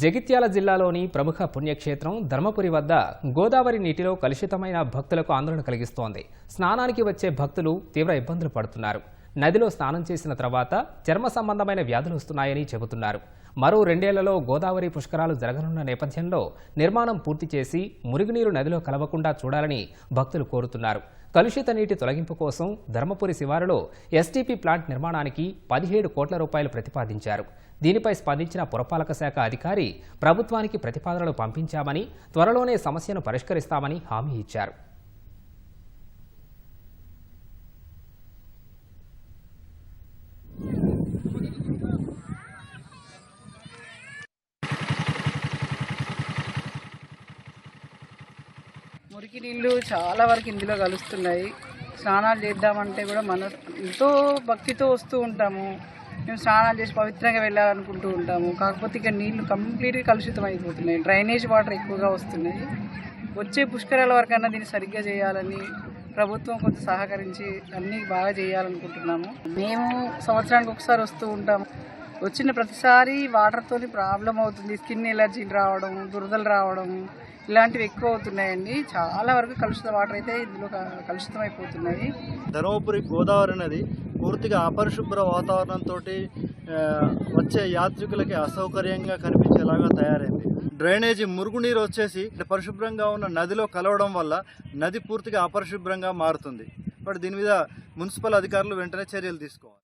జగిత్యాల జిల్లాలోని ప్రముఖ పుణ్యక్షేత్రం ధర్మపురి వద్ద గోదావరి నీటిలో కలుషితమైన భక్తులకు ఆందోళన కలిగిస్తోంది. స్నానానికి వచ్చే భక్తులు తీవ్ర ఇబ్బందులు పడుతున్నారు. నదిలో స్నానం చేసిన తర్వాత చర్మ సంబంధమైన వ్యాధులు వస్తున్నాయని చెబుతున్నారు. మరో రెండేళ్ళలో గోదావరి పుష్కరాలు జరగనున్న నేపథ్యంలో నిర్మాణం పూర్తి చేసి మురుగునీరు నదిలో కలవకుండా చూడాలని భక్తులు కోరుతున్నారు. కలుషిత నీటి తొలగింపు కోసం ధర్మపురి శివారులో ఎస్టీపీ ప్లాంట్ నిర్మాణానికి పదిహేడు కోట్ల రూపాయలు ప్రతిపాదించారు. దీనిపై స్పందించిన పురపాలక శాఖ అధికారి ప్రభుత్వానికి ప్రతిపాదనలు పంపించామని త్వరలోనే సమస్యను పరిష్కరిస్తామని హామీ ఇచ్చారు. మురికి నీళ్ళు చాలా వరకు ఇందులో కలుస్తున్నాయి. స్నానాలు చేద్దామంటే కూడా మన ఎంతో భక్తితో వస్తూ ఉంటాము. మేము స్నానాలు చేసి పవిత్రంగా వెళ్ళాలనుకుంటూ ఉంటాము. కాకపోతే ఇక నీళ్ళు కంప్లీట్గా కలుషితం అయిపోతున్నాయి. డ్రైనేజ్ వాటర్ ఎక్కువగా వస్తున్నాయి. వచ్చే పుష్కరాల వరకన్నా దీన్ని సరిగ్గా చేయాలని ప్రభుత్వం కొంచెం సహకరించి అన్నీ బాగా చేయాలనుకుంటున్నాము. మేము సంవత్సరానికి ఒకసారి వస్తూ ఉంటాము. వచ్చిన ప్రతిసారి వాటర్తోని ప్రాబ్లం అవుతుంది. స్కిన్ ఎలర్జీలు రావడం దురదలు రావడం ఇలాంటివి ఎక్కువ అవుతున్నాయండి. చాలా వరకు కలుషిత వాటర్ అయితే ఇందులో కలుషితం అయిపోతున్నాయి ధర్మపురి గోదావరి నది పూర్తిగా అపరిశుభ్ర వాతావరణంతో వచ్చే యాత్రికులకి అసౌకర్యంగా కనిపించేలాగా తయారైంది. డ్రైనేజీ మురుగునీరు వచ్చేసి పరిశుభ్రంగా ఉన్న నదిలో కలవడం వల్ల నది పూర్తిగా అపరిశుభ్రంగా మారుతుంది. బట్ దీని మీద మున్సిపల్ అధికారులు వెంటనే చర్యలు తీసుకోవాలి.